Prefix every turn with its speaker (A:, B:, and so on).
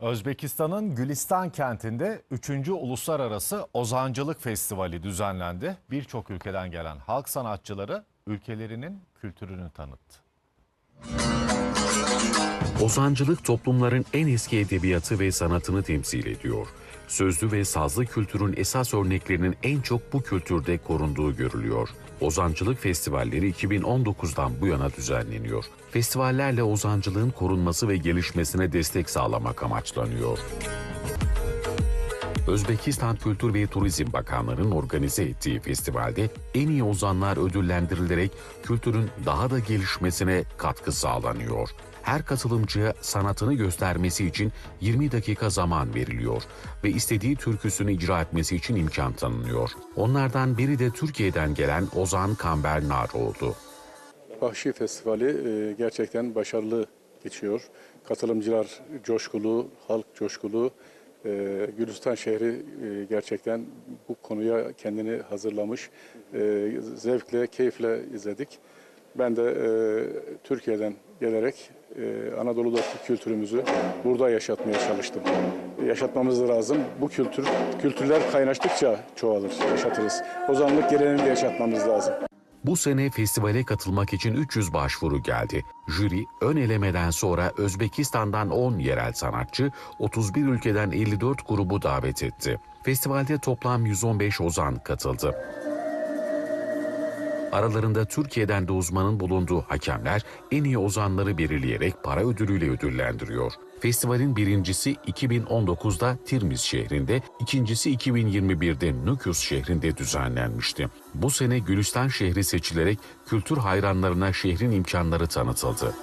A: Özbekistan'ın Gülistan kentinde 3. Uluslararası Ozancılık Festivali düzenlendi. Birçok ülkeden gelen halk sanatçıları ülkelerinin kültürünü tanıttı.
B: Ozancılık toplumların en eski edebiyatı ve sanatını temsil ediyor. Sözlü ve sazlı kültürün esas örneklerinin en çok bu kültürde korunduğu görülüyor. Ozancılık festivalleri 2019'dan bu yana düzenleniyor. Festivallerle ozancılığın korunması ve gelişmesine destek sağlamak amaçlanıyor. Özbekistan Kültür ve Turizm Bakanlığı'nın organize ettiği festivalde en iyi ozanlar ödüllendirilerek kültürün daha da gelişmesine katkı sağlanıyor. Her katılımcıya sanatını göstermesi için 20 dakika zaman veriliyor ve istediği türküsünü icra etmesi için imkan tanınıyor. Onlardan biri de Türkiye'den gelen Ozan Kamber Nar oldu.
C: Vahşi Festivali e, gerçekten başarılı geçiyor. Katılımcılar coşkulu, halk coşkulu. E, Gülistan şehri e, gerçekten bu konuya kendini hazırlamış. E, Zevkle, keyifle izledik. Ben de e, Türkiye'den gelerek e, Anadolu'daki kültürümüzü burada yaşatmaya çalıştım. Yaşatmamız lazım. Bu kültür, kültürler kaynaştıkça çoğalır, yaşatırız. Ozanlık geleneğini de yaşatmamız lazım.
B: Bu sene festivale katılmak için 300 başvuru geldi. Jüri ön elemeden sonra Özbekistan'dan 10 yerel sanatçı, 31 ülkeden 54 grubu davet etti. Festivalde toplam 115 ozan katıldı. Aralarında Türkiye'den de uzmanın bulunduğu hakemler en iyi ozanları belirleyerek para ödülüyle ödüllendiriyor. Festivalin birincisi 2019'da Tirmiz şehrinde, ikincisi 2021'de Nüküs şehrinde düzenlenmişti. Bu sene Gülistan şehri seçilerek kültür hayranlarına şehrin imkanları tanıtıldı.